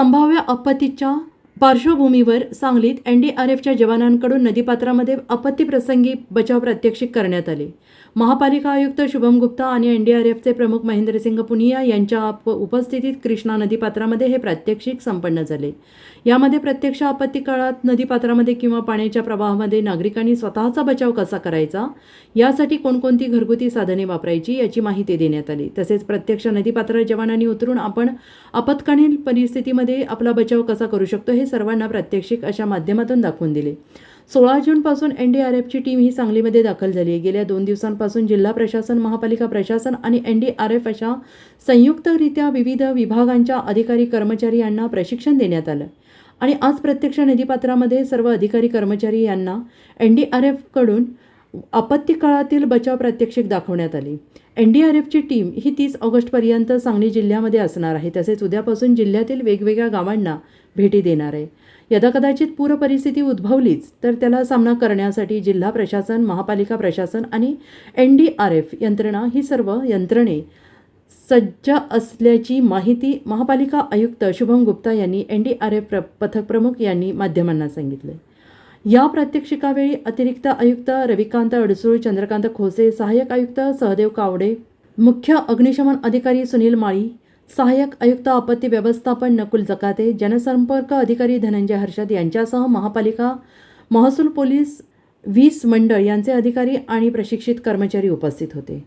संभाव्य आपत्तीच्या पार्श्वभूमीवर सांगलीत एन डी आर एफच्या जवानांकडून नदीपात्रामध्ये आपत्तीप्रसंगी बचाव प्रात्यक्षिक करण्यात आले. महापालिका आयुक्त शुभम गुप्ता आणि एन डी आर एफचे प्रमुख महेंद्रसिंग पुनिया यांच्या उपस्थितीत कृष्णा नदीपात्रामध्ये हे प्रात्यक्षिक संपन्न झाले. यामध्ये प्रत्यक्ष आपत्ती काळात नदीपात्रामध्ये किंवा पाण्याच्या प्रवाहामध्ये नागरिकांनी स्वतःचा बचाव कसा करायचा? यासाठी कोणकोणती घरगुती साधने वापरायची याची माहिती देण्यात आली. तसेच प्रत्यक्ष नदीपात्र जवानांनी उतरून आपण आपत्कालीन परिस्थितीमध्ये आपला बचाव कसा करू शकतो हे सर्वांना प्रात्यक्षिक अशा माध्यमातून दाखवून दिले. सोळा जूनपासून एन डी आर एफची टीम ही सांगलीमध्ये दाखल झाली आहे. गेल्या दोन दिवसांपासून जिल्हा प्रशासन महापालिका प्रशासन आणि एन डी आर एफ अशा संयुक्तरित्या विविध विभागांच्या अधिकारी कर्मचारी यांना प्रशिक्षण देण्यात आलं. आणि आज प्रत्यक्ष नदीपात्रामध्ये सर्व अधिकारी कर्मचारी यांना एन डी आर एफकडून आपत्ती काळातील बचाव प्रात्यक्षिक दाखवण्यात आली. एन डी आर एफची टीम ही तीस ऑगस्टपर्यंत सांगली जिल्ह्यामध्ये असणार आहे. तसेच उद्यापासून जिल्ह्यातील वेगवेगळ्या गावांना भेटी देणार आहे. यदा कदाचित पूर परिस्थिती उद्भवलीच तर त्याला सामना करण्यासाठी जिल्हा प्रशासन महापालिका प्रशासन आणि एन डी आर एफ यंत्रणा ही सर्व यंत्रणे सज्ज असल्याची माहिती महापालिका आयुक्त शुभम गुप्ता यांनी एन डी आर एफ प्र पथक प्रमुख यांनी माध्यमांना सांगितले. या प्रात्यक्षिकावेळी अतिरिक्त आयुक्त रविकांत अडसूळ चंद्रकांत खोसे सहाय्यक आयुक्त सहदेव कावडे मुख्य अग्निशमन अधिकारी सुनील माळी सहाय्यक आयुक्त आपत्ती व्यवस्थापन नकुल जकाते जनसंपर्क अधिकारी धनंजय हर्षद यांच्यासह महापालिका महसूल पोलीस वीस मंडळ यांचे अधिकारी आणि प्रशिक्षित कर्मचारी उपस्थित होते.